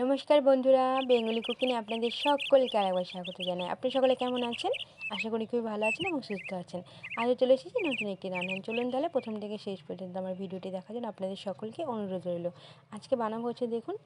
নমস্কার বন্ধুরা, বেঙ্গলি কুকিনে আপনাদের সকলকে আরেকবার স্বাগত জানাই। আপনি সকলে কেমন আছেন? আশা করি খুবই ভালো আছেন এবং সুস্থ আছেন। আজও চলে এসেছি নতুন একটি রান্না চলুন তাহলে প্রথম থেকে শেষ পর্যন্ত আমার ভিডিওটি দেখার জন্য আপনাদের সকলকে অনুরোধ রইল। আজকে বানাবো হচ্ছে দেখুন,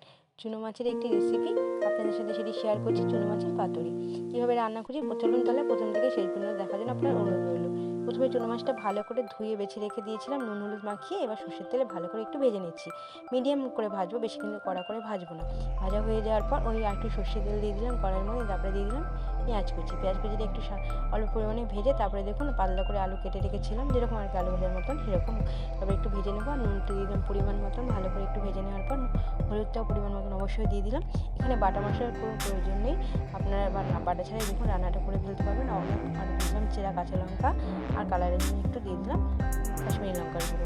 চুনো মাছের একটি রেসিপি আপনাদের সাথে সেটি শেয়ার করছি, চুনো মাছের পাতুরি। কীভাবে রান্না করছি, চলুন তাহলে প্রথম থেকে শেষ পর্যন্ত দেখার জন্য আপনার অনুরোধ রইল। প্রথমে চুনো মাছটা ভালো করে ধুয়ে বেছে রেখে দিয়েছিলাম, নুন হলুদ মাখিয়ে এবার সর্ষের তেলে ভালো করে একটু ভেজে নিচ্ছি। মিডিয়াম করে ভাজবো, বেশি কিন্তু কড়া করে ভাজবো না। ভাজা হয়ে যাওয়ার পর ওই আর একটু সর্ষের তেল দিয়ে দিলাম, কড়াইয়ের মধ্যে তারপরে দিয়ে দিলাম পেঁয়াজ কুচি। পেঁয়াজ কুচিটা একটু অল্প পরিমাণে ভেজে তারপরে দেখুন পাতলা করে আলু কেটে রেখেছিলাম, যেরকম আর কি আলু ভাজার মতন সেরকম। তারপরে একটু ভেজে নেব আর নুনটা দিয়ে দিলাম পরিমাণ মতন, ভালো করে একটু ভেজে নেওয়ার পর হলুদটাও পরিমাণ মতন অবশ্যই দিয়ে দিলাম। এখানে বাটা মশলার কোনো প্রয়োজন নেই। বা- বাটা ছাড়াই দেখুন রান্নাটা করে ফেলতে পারবেন। আর আর দিলাম, চেরা কাঁচা লঙ্কা আর কালারের জন্য একটু দিয়ে দিলাম কাশ্মীরি লঙ্কার গুঁড়ো।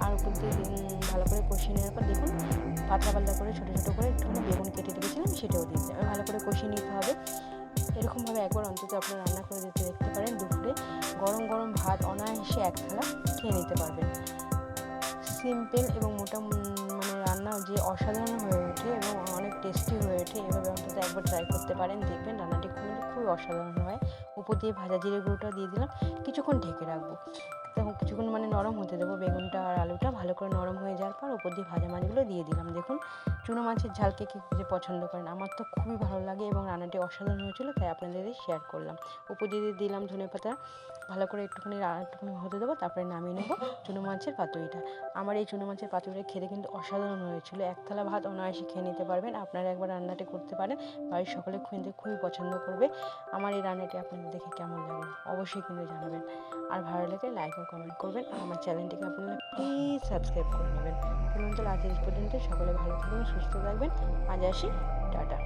আর উপর দিয়ে ভালো করে কষিয়ে নেওয়ার পর দেখুন পাতলা পাতলা করে, ছোটো ছোটো করে একটুখানি বেগুন কেটে রেখেছিলাম, সেটাও দিয়ে দিলাম। ভালো করে কষিয়ে নিতে হবে। এরকমভাবে একবার অন্তত আপনারা রান্না করে দিতে দেখতে পারেন দুপুরে। গরম গরম ভাত অনায়াসে এক থালা খেয়ে নিতে পারবেন। সিম্পল এবং মোটা মানে রান্না যে অসাধারণ হয়ে ওঠে এবং অনেক টেস্টি হয়ে ওঠে, এভাবে অন্তত একবার ট্রাই করতে পারেন, দেখবেন রান্নাটি খুবই খুবই অসাধারণ হয়। উপর দিয়ে ভাজা জিরে গুঁড়োটা দিয়ে দিলাম। কিছুক্ষণ ঢেকে রাখব। তখন কিছুক্ষণ মানে নরম হতে দেবো বেগুনটা আর আলুটা। ভালো করে নরম হয়ে যাওয়ার পর উপর দিয়ে ভাজা মাছগুলো দিয়ে দিলাম। দেখুন, চুনো মাছের ঝালকে কে যে পছন্দ করেন। আমার তো খুবই ভালো লাগে এবং রান্নাটি অসাধারণ হয়েছিল, তাই আপনাদের শেয়ার করলাম। উপর দিয়ে দিলাম ধনে পাতা। ভালো করে একটুখানি একটুখানি হতে দেবো, তারপরে নামিয়ে নেব চুনো মাছের পাতুরিটা। আমার এই চুনো মাছের পাতুরিটা খেতে কিন্তু অসাধারণ হয়েছিল। এক থালা ভাত অনায়াসে খেয়ে নিতে পারবেন। আপনারা একবার রান্নাটি করতে পারেন। বাড়ির সকলে খেতে খুবই পছন্দ করবে। আমার এই রান্নাটি আপনাদের দেখে কেমন লাগল, অবশ্যই কিন্তু জানাবেন। আর ভালো লাগে লাইক ও কমেন্ট করবেন, আর আমার চ্যানেলটিকে আপনারা প্লিজ সাবস্ক্রাইব করে নেবেন। তাহলে আজ পর্যন্ত সকলে ভালো থাকবেন, সুস্থ থাকবেন, আজ আসি, টাটা।